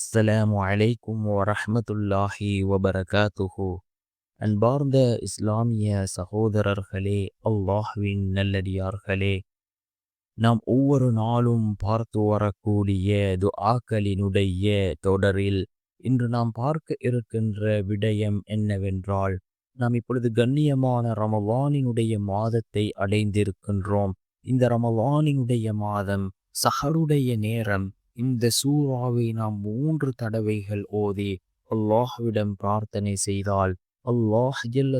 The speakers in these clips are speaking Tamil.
அஸ்ஸலாமு அலைக்கும் வரஹ்மத்துல்லாஹி வபரகாத்துஹு அன்பார்ந்த இஸ்லாமிய சகோதரர்களே அல்லாஹ்வின் நல்லடியார்களே நாம் ஒவ்வொரு நாளும் பார்த்து வரக்கூடிய துஆக்களினுடைய தொடரில் இன்று நாம் பார்க்க இருக்கின்ற விடயம் என்னவென்றால் நாம் இப்பொழுது கண்ணியமான ரமவானினுடைய மாதத்தை அடைந்திருக்கின்றோம் இந்த ரமவானினுடைய மாதம் சஹருடைய நேரம் இந்த சூறாவை நாம் மூன்று தடவைகள் ஓதி அல்லாஹ்விடம் பிரார்த்தனை செய்தால் அல்லாஹ் ஜல்ல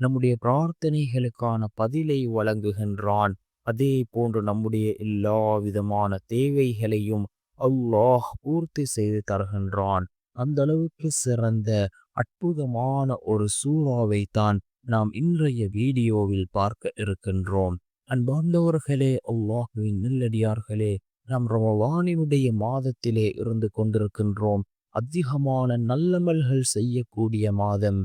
நம்முடைய பிரார்த்தனைகளுக்கான பதிலை வழங்குகின்றான். அதே போன்று நம்முடைய எல்லா விதமான தேவைகளையும் அல்லாஹ் பூர்த்தி செய்து தருகின்றான். அந்த அளவுக்கு சிறந்த அற்புதமான ஒரு சூறாவை தான் நாம் இன்றைய வீடியோவில் பார்க்க இருக்கின்றோம். அன்பார்ந்தவர்களே அல்லாஹுவின் நல்லடியார்களே நாம் ரமவானினுடைய மாதத்திலே இருந்து கொண்டிருக்கின்றோம். அதிகமான நல்லமல்கள் செய்யக்கூடிய மாதம்.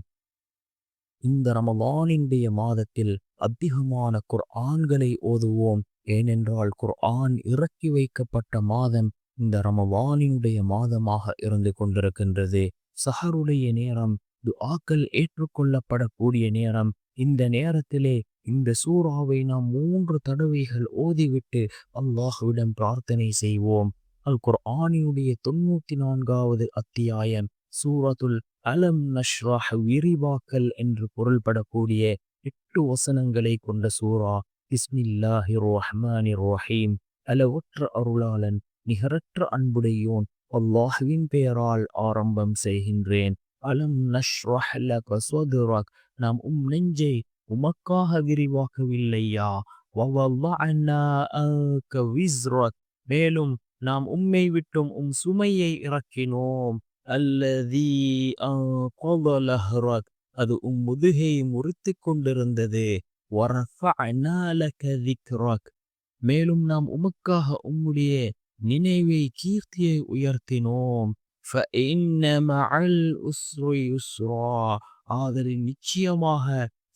இந்த ரமவானினுடைய மாதத்தில் அதிகமான குர்ஆன்களை ஓதுவோம். ஏனென்றால் குர்ஆன் இறக்கி வைக்கப்பட்ட மாதம் இந்த ரமவானினுடைய மாதமாக இருந்து கொண்டிருக்கின்றது. சஹருடைய நேரம் துஆக்கள் ஏற்றுக்கொள்ளப்படக்கூடிய நேரம். இந்த நேரத்திலே இந்த சூறாவை நாம் மூன்று தடவைகள் ஓதிவிட்டு அல்லாஹுவிடம் பிரார்த்தனை செய்வோம். அல் குர்ஆனினுடைய தொண்ணூத்தி நான்காவது அத்தியாயம் சூரத்துல் அலம் நஷ்ராஹ் விரிவாக்கல் என்று பொருள்படக்கூடிய எட்டு வசனங்களை கொண்ட சூரா இஸ்மில்லாஹி ரோஹ்மானி ரோஹீம் அளவற்ற அருளாளன் நிகரற்ற அன்புடையோன் அல்லாஹுவின் பெயரால் ஆரம்பம் செய்கின்றேன். அலம் நஷ்ரஹ் லக நாம் உம் நெஞ்சை உமக்காக விரிவாக்கவில்லையா? மேலும் நாம் உம்மை விட்டும் உம் சுமையை இறக்கினோம். அல்லதி அது உம் முதுகை முறித்து கொண்டிருந்தது. மேலும் நாம் உமக்காக உம்முடைய நினைவை கீர்த்தியை உயர்த்தினோம். ஆதலின் நிச்சயமாக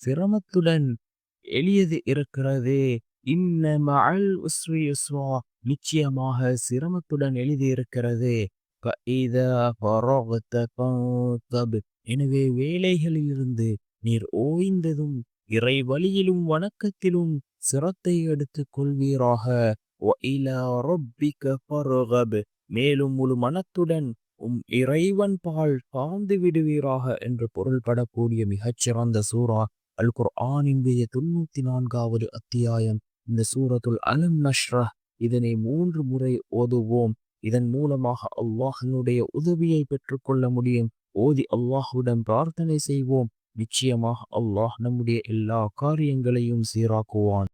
சிரமத்துடன் எளியது இருக்கிறது. இன்ன மகள் உஸ்ரி உஸ்வா நிச்சயமாக சிரமத்துடன் எளிது இருக்கிறது. எனவே வேலைகளிலிருந்து நீர் ஓய்ந்ததும் இறை வழியிலும் வணக்கத்திலும் சிரத்தை எடுத்துக் கொள்வீராக. மேலும் முழு மனத்துடன் உம் இறைவன் பால் பாழ்ந்து விடுவீராக என்று பொருள்படக்கூடிய மிகச்சிறந்த சூறா. அல் குர்ஆனினுடைய தொண்ணூத்தி நான்காவது அத்தியாயம். இந்த சூரத்துல் அலம் நஷ்ரஹ். இதனை மூன்று முறை ஓதுவோம். இதன் மூலமாக அல்லாஹனுடைய உதவியை பெற்றுக்கொள்ள முடியும். ஓதி அல்லாஹுடன் பிரார்த்தனை செய்வோம். நிச்சயமாக அல்லாஹ் நம்முடைய எல்லா காரியங்களையும் சீராக்குவான்.